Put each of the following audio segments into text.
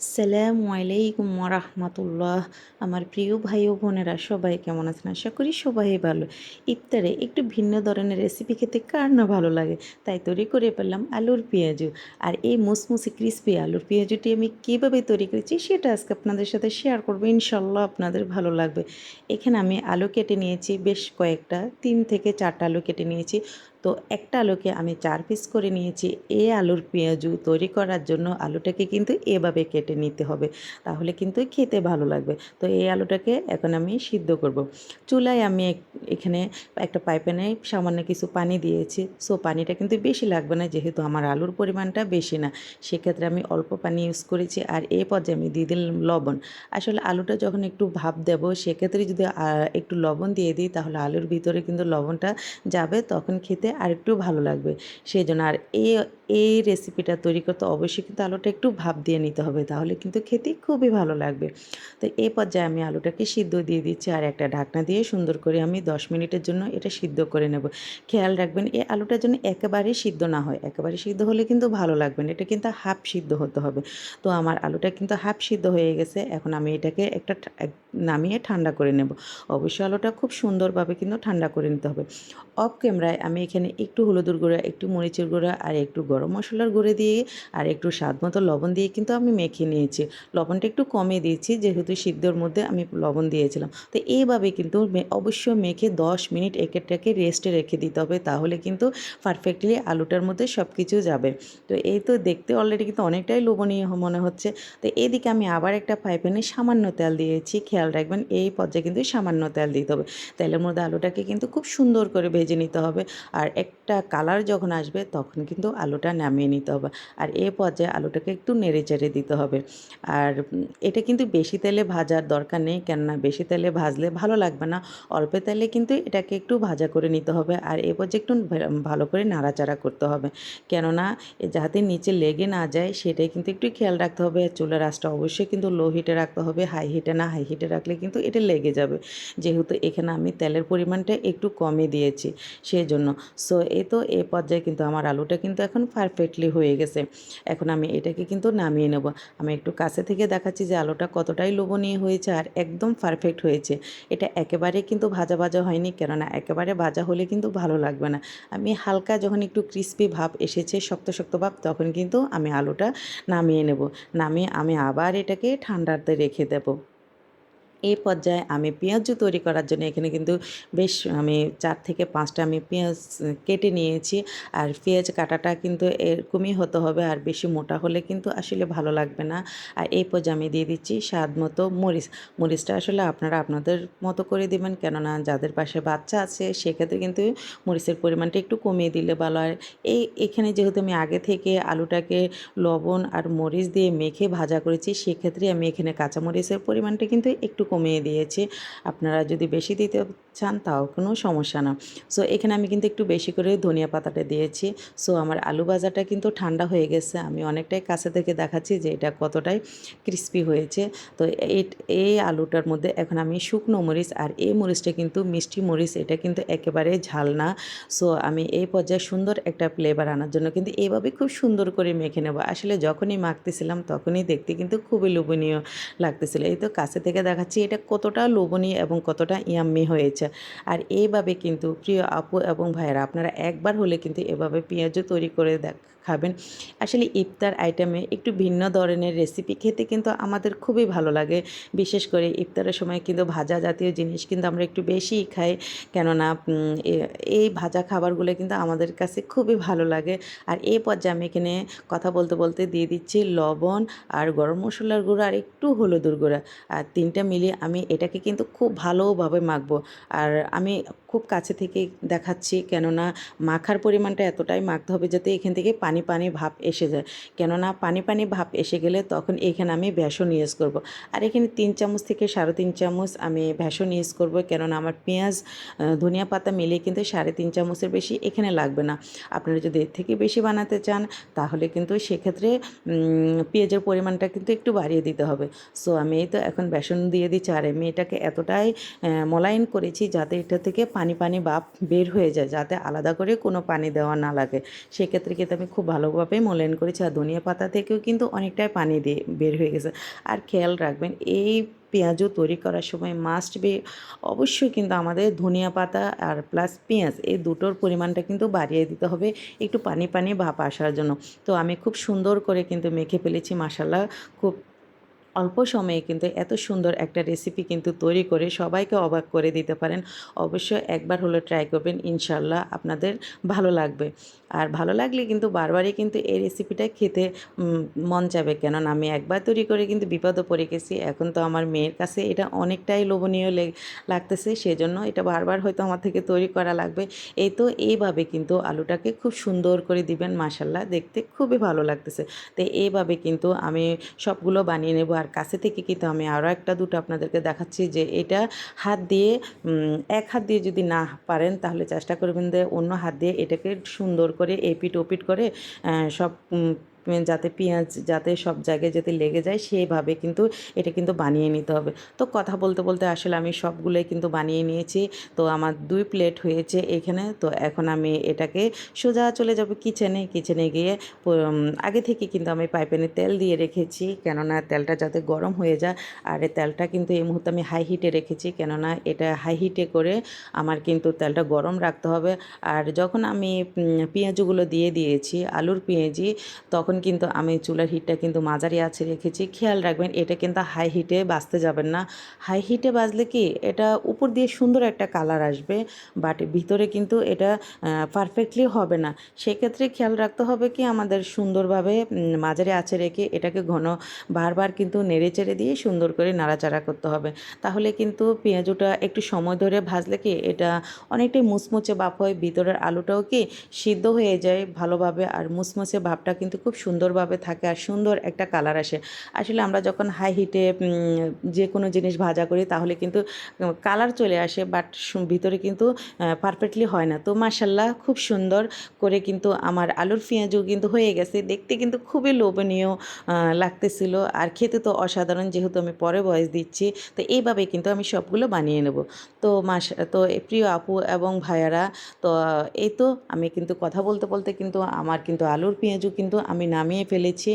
আসসালামু আলাইকুম রাহমাতুল্লাহ আমার প্রিয় ভাই ও বোনেরা, সবাই কেমন আছেন? আশা করি সবাই ভালো। ইফতারে একটু ভিন্ন ধরনের রেসিপি খেতে কার না ভালো লাগে? তাই তৈরি করে পেলাম আলুর পেঁয়াজু। আর এই মুসমুসি ক্রিসপি আলুর পেঁয়াজুটি আমি কীভাবে তৈরি করেছি সেটা আজকে আপনাদের সাথে শেয়ার করব। ইনশাল্লাহ আপনাদের ভালো লাগবে। এখানে আমি আলু কেটে নিয়েছি, বেশ কয়েকটা, তিন থেকে চারটা আলু কেটে নিয়েছি। তো একটা আলুকে আমি চার পিস করে নিয়েছি। এ আলুর পেঁয়াজু তৈরি করার জন্য আলুটাকে কিন্তু এভাবে কেটে নিতে হবে। তাহলে কিন্তু খেতে ভালো লাগবে। তো এই আলুটাকে এখন আমি সিদ্ধ করব। চুলায় আমি এখানে একটা পাইপ্যানে সামান্য কিছু পানি দিয়েছি। সো পানিটা কিন্তু বেশি লাগবে না, যেহেতু আমার আলুর পরিমাণটা বেশি না। সেক্ষেত্রে আমি অল্প পানি ইউজ করেছি আর এই পর্যায়ে আমি দিয়ে দিলাম লবণ। আসলে আলুটা যখন একটু ভাপ দেব, সেক্ষেত্রে যদি একটু লবণ দিয়ে দিই, তাহলে আলুর ভিতরে কিন্তু লবণটা যাবে। তখন খেতে আর একটু ভালো লাগবে। সেই জন্য আর এই এই রেসিপিটা তৈরি করতে অবশ্যই কিন্তু আলুটা একটু ভাপ দিয়ে নিতে হবে, তাহলে কিন্তু খেতে খুবই ভালো লাগবে। তো এই পর্যায়ে আমি আলুটাকে সিদ্ধ দিয়ে দিচ্ছি আর একটা ঢাকনা দিয়ে সুন্দর করে আমি দশ মিনিটের জন্য এটা সিদ্ধ করে নেব। খেয়াল রাখবেন এই আলুটার জন্য একেবারেই সিদ্ধ না হয়, একেবারে সিদ্ধ হলে কিন্তু ভালো লাগবে না, এটা কিন্তু হাফ সিদ্ধ হতে হবে। তো আমার আলুটা কিন্তু হাফ সিদ্ধ হয়ে গেছে, এখন আমি এটাকে একটা নামিয়ে ঠান্ডা করে নেব। অবশ্যই আলুটা খুব সুন্দরভাবে কিন্তু ঠান্ডা করে নিতে হবে। অফ ক্যামেরায় আমি এখানে একটু হলুদের গুঁড়া, একটু মরিচের গুঁড়া আর একটু গরম মশলার গুঁড়ো দিয়ে আর একটু স্বাদ মতো লবণ দিয়ে কিন্তু আমি মেখে নিয়েছি। লবণটা একটু কমে দিয়েছি, যেহেতু সিদ্ধর মধ্যে আমি লবণ দিয়েছিলাম। তো এইভাবে কিন্তু অবশ্যই মেখে দশ মিনিট একেরটাকে রেস্টে রেখে দিতে হবে, তাহলে কিন্তু পারফেক্টলি আলুটার মধ্যে সব কিছু যাবে। তো এই তো দেখতে অলরেডি কিন্তু অনেকটাই লোভনীয় মনে হচ্ছে। তো এদিকে আমি আবার একটা পাইপ্যানে সামান্য তেল দিয়েছি, খেয়াল রাখবেন, এই পর্যায়ে কিন্তু সামান্য তেল দিতে হবে। তেলের মধ্যে আলুটাকে কিন্তু খুব সুন্দর করে ভেজে নিতে হবে আর একটা কালার যখন আসবে তখন কিন্তু আলুটা নামিয়ে নিতে হবে আর এ পর্যায়ে আলুটাকে একটু নেড়ে চেড়ে দিতে হবে। আর এটা কিন্তু বেশি তেলে ভাজার দরকার নেই কেননা বেশি তেলে ভাজলে ভালো লাগবে না, অল্প তেলে কিন্তু এটাকে একটু ভাজা করে নিতে হবে আর এ পর্যায়ে একটু ভালো করে নাড়াচাড়া করতে হবে। কেননা যাতে নিচে লেগে না যায় সেটাই কিন্তু একটু খেয়াল রাখতে হবে, চুলার আঁচটা অবশ্যই কিন্তু লো হিটে রাখতে হবে হাই হিটে না হাই হিটে রাখলে কিন্তু এটা লেগে যাবে। যেহেতু এখানে আমি তেলের পরিমাণটা একটু কমে দিয়েছি সেই জন্য সো এই তো এ পর্যায়ে কিন্তু আমার আলুটা কিন্তু এখন পারফেক্টলি হয়ে গেছে। এখন আমি এটাকে কিন্তু নামিয়ে নেব। আমি একটু কাছে থেকে দেখাচ্ছি যে আলুটা কতটাই লোভনীয় হয়েছে আর একদম পারফেক্ট হয়েছে। এটা একেবারে কিন্তু ভাজা ভাজা হয়নি, কেননা একেবারে ভাজা হলে কিন্তু ভালো লাগবে না। আমি হালকা যখন একটু ক্রিস্পি ভাব এসেছে, শক্ত শক্ত ভাব, তখন কিন্তু আমি আলুটা নামিয়ে নেব। নামিয়ে আমি আবার এটাকে ঠান্ডাতে রেখে দেবো। এই পর্যায়ে আমি পেঁয়াজও তৈরি করার জন্য এখানে কিন্তু বেশ আমি চার থেকে পাঁচটা আমি পেঁয়াজ কেটে নিয়েছি। আর পেঁয়াজ কাটাটা কিন্তু এরকমই হতে হবে আর বেশি মোটা হলে কিন্তু আসলে ভালো লাগবে না। আর এই পর্যায়ে আমি দিয়ে দিচ্ছি স্বাদ মতো মরিচ। মরিচটা আসলে আপনারা আপনাদের মতো করে দিবেন কেননা যাদের পাশে বাচ্চা আছে সেক্ষেত্রে কিন্তু মরিচের পরিমাণটা একটু কমিয়ে দিলে ভালো। হয় এই এখানে যেহেতু আমি আগে থেকে আলুটাকে লবণ আর মরিচ দিয়ে মেখে ভাজা করেছি সেক্ষেত্রে আমি এখানে কাঁচামরিচের পরিমাণটা কিন্তু একটু কমিয়ে দিয়েছি। আপনারা যদি বেশি দিতে চান তাও কোনো সমস্যা না। সো এখানে আমি কিন্তু একটু বেশি করে ধনিয়া পাতাটা দিয়েছি। সো আমার আলু ভাজাটা কিন্তু ঠান্ডা হয়ে গেছে। আমি অনেকটাই কাছে থেকে দেখাচ্ছি যে এটা কতটাই ক্রিস্পি হয়েছে। তো এই আলুটার মধ্যে এখন আমি শুকনো মরিচ আর এই মরিচটা কিন্তু মিষ্টি মরিচ, এটা কিন্তু একেবারে ঝাল না। সো আমি এই পর্যায়ে সুন্দর একটা ফ্লেভার আনার জন্য কিন্তু এইভাবে খুব সুন্দর করে মেখে নেব। আসলে যখনই মাখতেছিলাম তখনই দেখতে কিন্তু খুবই লোভনীয় লাগতেছিল। এই তো কাছে থেকে দেখাচ্ছি এটা কতটা লোভনীয় এবং কতটা ইয়াম্মি হয়েছে। আর এইভাবে কিন্তু প্রিয় আপু এবং ভাইয়েরা, আপনারা একবার হলে কিন্তু এভাবে পেঁয়াজও তৈরি করে দেখ, খাবেন। আসলে ইফতার আইটেমে একটু ভিন্ন ধরনের রেসিপি খেতে কিন্তু আমাদের খুবই ভালো লাগে। বিশেষ করে ইফতারের সময় কিন্তু ভাজা জাতীয় জিনিস কিন্তু আমরা একটু বেশিই খাই। কেননা এই ভাজা খাবারগুলো কিন্তু আমাদের কাছে খুবই ভালো লাগে। আর এই পর্যায়ে আমি এখানে কথা বলতে বলতে দিয়ে দিচ্ছি লবণ আর গরম মশলার গুঁড়ো আর একটু হলুদের গুঁড়া। আর তিনটা মিলিয়ে আমি এটাকে কিন্তু খুব ভালোভাবে মাখবো। আর আমি খুব কাছে থেকে দেখাচ্ছি কেননা মাখার পরিমাণটা এতটাই মাখতে হবে যাতে এখান থেকে পানি পানি ভাব এসে যায়। কেননা পানি পানি ভাব এসে গেলে তখন এখানে আমি বেসন ইউজ করব। আর এখানে তিন চামচ থেকে সাড়ে তিন চামচ আমি বেসন ইউজ করব কেননা আমার পেঁয়াজ ধনিয়া পাতা মিলিয়ে কিন্তু সাড়ে তিন চামচের বেশি এখানে লাগবে না। আপনারা যদি এর থেকে বেশি বানাতে চান তাহলে কিন্তু সেক্ষেত্রে পেঁয়াজের পরিমাণটা কিন্তু একটু বাড়িয়ে দিতে হবে। সো আমি তো এখন বেসন দিয়ে দিচ্ছি আর আমি এটাকে এতটাই মলাইন করেছি যাতে এটা থেকে পানি পানি ভাব বের হয়ে যায়, যাতে আলাদা করে কোনো পানি দেওয়া না লাগে। সেক্ষেত্রে কিন্তু আমি খুব ভালোভাবে মূল্যায়ন করেছি আর ধনিয়া পাতা থেকেও কিন্তু অনেকটাই পানি দিয়ে বের হয়ে গেছে। আর খেয়াল রাখবেন, এই পেঁয়াজও তৈরি করার সময় মাস্ট বি অবশ্যই কিন্তু আমাদের ধনিয়া পাতা আর প্লাস পেঁয়াজ, এই দুটোর পরিমাণটা কিন্তু বাড়িয়ে দিতে হবে একটু পানি পানি ভাপ আসার জন্য। তো আমি খুব সুন্দর করে কিন্তু মেখে ফেলেছি মশালা খুব অল্প সময়ে কিন্তু এত সুন্দর একটা রেসিপি কিন্তু তৈরি করে সবাইকে অবাক করে দিতে পারেন। অবশ্যই একবার হলো ট্রাই করবেন, ইনশাল্লাহ আপনাদের ভালো লাগবে। আর ভালো লাগলে কিন্তু বারবারই কিন্তু এই রেসিপিটা খেতে মন যাবে কেননা আমি একবার তৈরি করে কিন্তু বিপদও পড়ে গেছি। এখন তো আমার মেয়ের কাছে এটা অনেকটাই লোভনীয় লাগতেছে। সেজন্য এটা বারবার হয়তো আমার থেকে তৈরি করা লাগবে। এই তো এইভাবে কিন্তু আলুটাকে খুব সুন্দর করে দিবেন মাসাল্লাহ দেখতে খুবই ভালো লাগতেছে। তো এইভাবে কিন্তু আমি সবগুলো বানিয়ে নেব আর কাছে থেকে কিন্তু আমি আরও একটা দুটো আপনাদেরকে দেখাচ্ছি যে এটা হাত দিয়ে এক হাত দিয়ে যদি না পারেন তাহলে চেষ্টা করবেন যে অন্য হাত দিয়ে এটাকে সুন্দর করে এপিট ওপিট করে সব যাতে পেঁয়াজ, যাতে সব জায়গায় যাতে লেগে যায়, সেইভাবে কিন্তু এটা কিন্তু বানিয়ে নিতে হবে। তো কথা বলতে বলতে আসলে আমি সবগুলোই কিন্তু বানিয়ে নিয়েছি। তো আমার দুই প্লেট হয়েছে এখানে। তো এখন আমি এটাকে সোজা চলে যাব কিচেনে। কিচেনে গিয়ে আগে থেকে কিন্তু আমি পাইপেনে তেল দিয়ে রেখেছি। কেননা তেলটা যাতে গরম হয়ে যায়, আর তেলটা কিন্তু এই মুহূর্তে আমি হাই হিটে রেখেছি। কেননা এটা হাই হিটে করে আমার কিন্তু তেলটা গরম রাখতে হবে। আর যখন আমি পেঁয়াজগুলো দিয়ে দিয়েছি, আলুর পেঁয়াজি, তখন তখন কিন্তু আমি চুলার হিটটা কিন্তু মাঝারি আছে রেখেছি। খেয়াল রাখবেন, এটা কিন্তু হাই হিটে বাঁচতে যাবেন না। হাই হিটে বাজলে কি, এটা উপর দিয়ে সুন্দর একটা কালার আসবে বাট ভিতরে কিন্তু এটা পারফেক্টলি হবে না। সেক্ষেত্রে খেয়াল রাখতে হবে কি, আমাদের সুন্দরভাবে মাঝারি আছে রেখে এটাকে ঘন বারবার কিন্তু নেড়ে চেড়ে দিয়ে সুন্দর করে নাড়াচাড়া করতে হবে। তাহলে কিন্তু পেঁয়াজুটা একটু সময় ধরে ভাজলে কি, এটা অনেকটাই মুচমুচে বাপ হয়, ভিতরের আলুটাও কি সিদ্ধ হয়ে যায় ভালোভাবে, আর মুচমুচে ভাবটা কিন্তু খুব সুন্দরভাবে থাকে আর সুন্দর একটা কালার আসে। আসলে আমরা যখন হাই হিটে যে কোনো জিনিস ভাজা করি, তাহলে কিন্তু কালার চলে আসে বাট ভিতরে কিন্তু পারফেক্টলি হয় না। তো মাসাল্লাহ খুব সুন্দর করে কিন্তু আমার আলুর পেঁয়াজও কিন্তু হয়ে গেছে। দেখতে কিন্তু খুবই লোভনীয় লাগতেছিল। আর খেতে তো অসাধারণ, যেহেতু আমি পরে বয়স দিচ্ছি, তো এইভাবে কিন্তু আমি সবগুলো বানিয়ে নেব। তো মাস তো প্রিয় আপু এবং ভাইয়ারা, তো, এই তো আমি কিন্তু কথা বলতে বলতে কিন্তু আমার কিন্তু আলুর পেঁয়াজও কিন্তু আমি নামিয়ে ফেলেছি।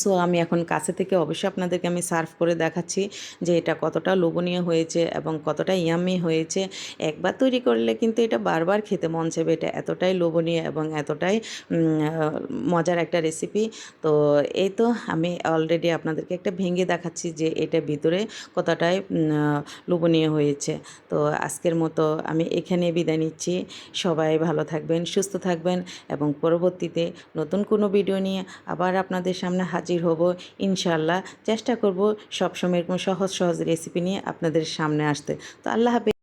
সো আমি এখন কাছে থেকে অবশ্যই আপনাদেরকে আমি সার্ভ করে দেখাচ্ছি যে এটা কতটা লোভনীয় হয়েছে এবং কতটা ইয়ামি হয়েছে। একবার তৈরি করলে কিন্তু এটা বারবার খেতে মন চাইবে, এটা এতটাই লোভনীয় এবং এতটাই মজার একটা রেসিপি তো এই তো আমি অলরেডি আপনাদেরকে একটা ভেঙে দেখাচ্ছি যে এটা ভিতরে কতটাই লোভনীয় হয়েছে। তো আজকের মতো আমি এখানে বিদায় নিচ্ছি। সবাই ভালো থাকবেন, সুস্থ থাকবেন এবং পরবর্তীতে নতুন কোনো ভিডিও নিয়ে আবার আপনাদের সামনে হাজির হব ইনশাল্লাহ চেষ্টা করব সবসময় এরকম সহজ সহজ রেসিপি নিয়ে আপনাদের সামনে আসতে। তো আল্লাহ হাফিজ।